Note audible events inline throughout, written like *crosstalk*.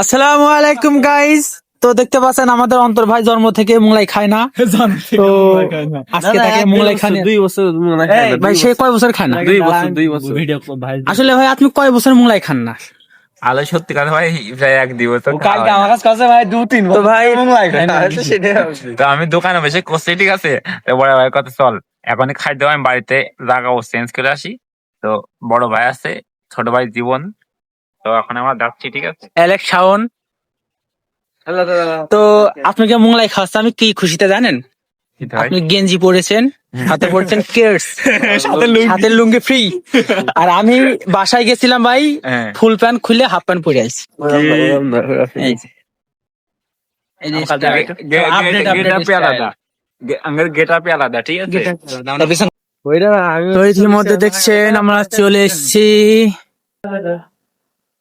আসসালামু আলাইকুম গাইস তো দেখতে পাচ্ছেন আমাদের অন্তর ভাই জন্ম থেকে মোংলাই খায় না। *laughs* তো আজকে তাকে মোংলাই খায় না। দুই বছর ভাই সে কয় বছর খায় না? দুই বছর দুই বছর। আসলে ভাই আপনি কয় বছর মোংলাই খান না? আলো সত্যি কথা ভাই প্রায় এক দুই বছর হয়। আমার কাছে ভাই দু তিন তো ভাই তো আমি দোকানে বসে করছি ঠিক আছে? তো বড় ভাই কথা চল। এখনই খাইতে আমি বাড়িতে জায়গা চেঞ্জ করে আসি। তো বড় ভাই আছে ছোট ভাই জীবন। তো এখন আমরা যাচ্ছি ঠিক আছে? অ্যালেক্স শাওন তো আপনি যে মোংলাই খাওয়াচ্ছে? আমি কি খুশিতে জানেন? আপনি গেঞ্জি পরেছেন হাতে পড়ছেন কেয়ার্স। *laughs* হাতে লুঙ্গি। ফ্রি আর আমি বাসায় গেছিলাম ভাই হ্যাঁ। ফুল প্যান্ট খুলে হাফ প্যান্ট পরে আইছি। এই যে। এই যে style।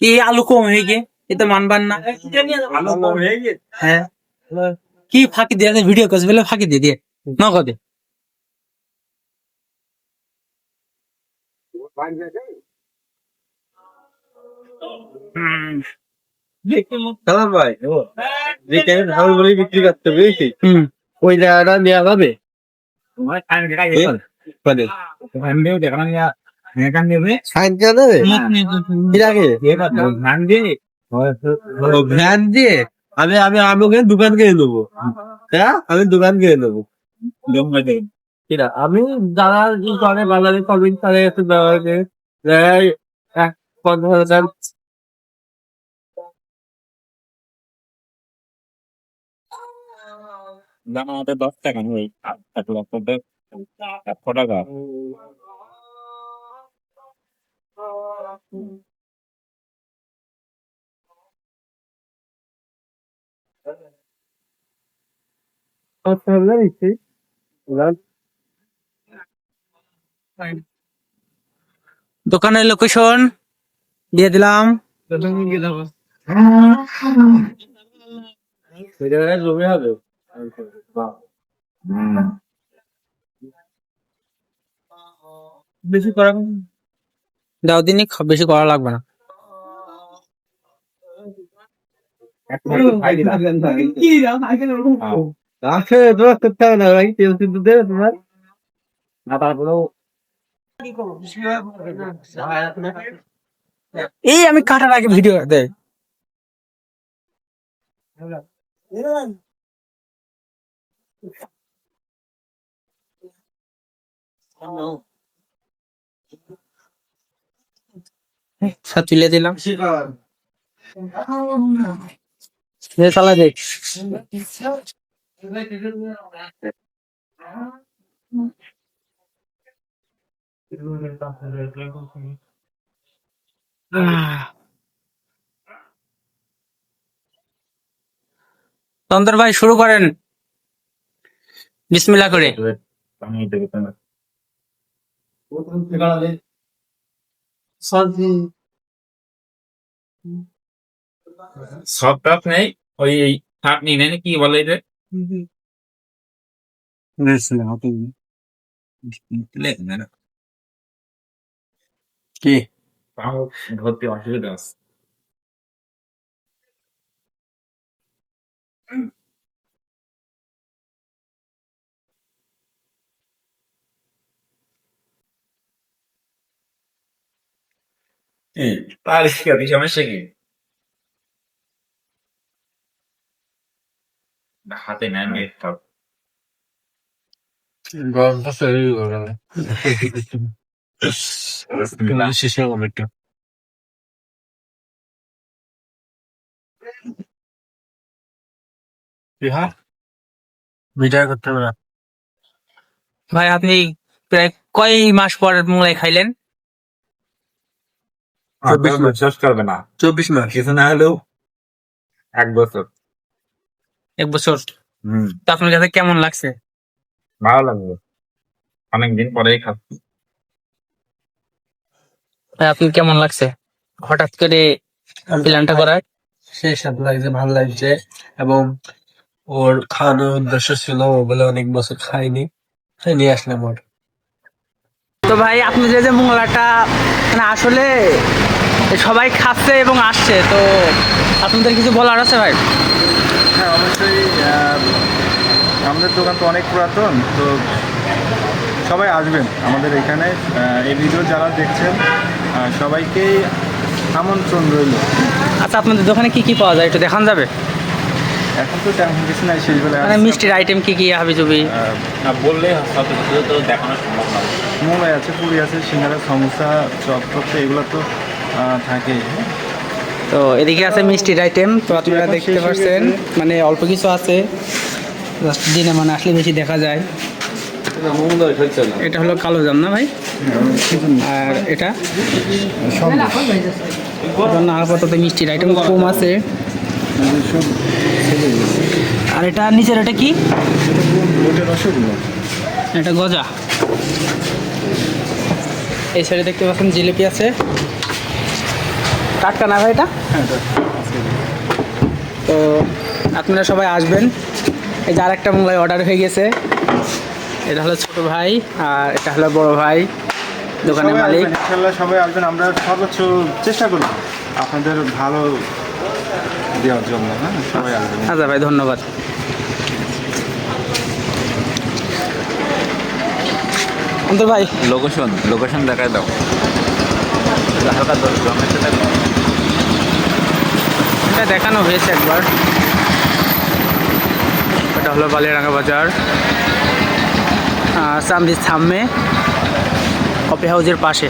কি আলু কম হয়ে গে এটা মানবার না। আলু কম হয়ে গে হ্যাঁ। কি ফাঁকি দিয়ে ভিডিও করছে বলে ফাঁকি দিয়ে দিয়ে। নগদে। ভাই বিক্রি করতে বুঝেছি ওই জায়গাটা যাবে। ভ্যান দিয়ে আমি আমি আমি ওখানে দোকান কিনে নেব হ্যাঁ? আমি দোকান কিনে নেব কিনা? আমি যারা ই করে বাজারে কমিন তাদের একটু দেওয়া হয়েছে এক পঞ্চাশ হাজার দাম আমাদের দশ টাকা ওই এক লক্ষ একশো টাকা। দিচ্ছি দোকানের লোকেশন দিয়ে দিলাম। বেশি করা দিনই বেশি করা লাগবে না। করতে হবে না, ভাই। কিন্তু দেবে তোমার। এই আমি কাটার আগে ভিডিও দে সব তুলে দিলাম। চালা দেখ তন্তর ভাই শুরু করেন। বিসমিল্লাহ করে। সব নেই? ওই চাটনি নেই না কি বলে এটা? লেখে না? কি ভর্তি অসুবিধা আছে তার কি সমস্যা কি হাতে নেন সব গরমটা শরীর গরমে শেষে হ্যাঁ বিদায় করতে হবে না ভাই আপনি প্রায় কয় মাস পর মোগলাই খাইলেন? চব্বিশ বিশ্বাস করবে না। চব্বিশ মাস। কিছু না হলেও এক বছর। এক বছর? হম। তো আপনার কাছে কেমন লাগছে? ভালো লাগবে অনেকদিন পরেই খাচ্ছি। আপনার কেমন লাগছে? হঠাৎ করে প্ল্যানটা করার? সেই সাথে লাগছে ভালো লাগছে। এবং ওর খাওয়ানোর উদ্দেশ্য ছিল ও বলে অনেক বছর খাইনি নিয়ে আসলাম ওর। তো ভাই আপনি যে যে মোগলাটা মানে আসলে সবাই খাচ্ছে এবং আসছে তো আপনাদের কিছু বলার আছে ভাই? হ্যাঁ অবশ্যই আহ, আমাদের দোকান তো অনেক পুরাতন তো সবাই আসবেন আমাদের এখানে। আহ, এই ভিডিও যারা দেখছেন আহ, সবাইকেই আমন্ত্রণ রইল। আচ্ছা আপনাদের দোকানে কি কি পাওয়া যায়? একটু দেখান যাবে? এখন তো তেমন কিছু নাই শেষ বেলায় মানে মিষ্টির আইটেম কি কি হাবি জুবি না বললে সব কিছু তো দেখানো সম্ভব না। মোলাই আছে পুরি আছে সিঙ্গারা সমোসা চপ টপ এগুলো তো থাকেই তো এদিকে আছে মিষ্টির আইটেম তো আপনারা দেখতে পাচ্ছেন মানে অল্প কিছু আছে। Just দিনে মানে আসলে বেশি দেখা যায়। এটা হলো কালো জাম না ভাই? আর এটা? এখন আপাতত মিষ্টির আইটেম কম আছে। আর এটা নিচের এটা কি? এটা গজা। এই সাইডে দেখতে পাচ্ছেন জিলিপি আছে। টাটকা না ভাই এটা? তো আপনারা সবাই আসবেন। এই যে আরেকটা মোবাইল অর্ডার হয়ে গেছে। এটা হলো ছোট ভাই আর এটা হলো বড় ভাই দোকানের মালিক। আসবেন ইনশাল্লাহ সবাই আসবেন। আমরা সর্বোচ্চ চেষ্টা করব আপনাদের ভালো দেওয়ার জন্য হ্যাঁ? সবাই আসবেন। আচ্ছা ভাই ধন্যবাদ। অন্তর ভাই। লোকেশন লোকেশন দেখায় দাও। হালকা দশ গ্রামের সাথে এটা দেখানো হয়েছে একবার। এটা হলো বালিয়ারাঙ্গা বাজার। আহ, চান্দির সামনে কফি হাউজের পাশে।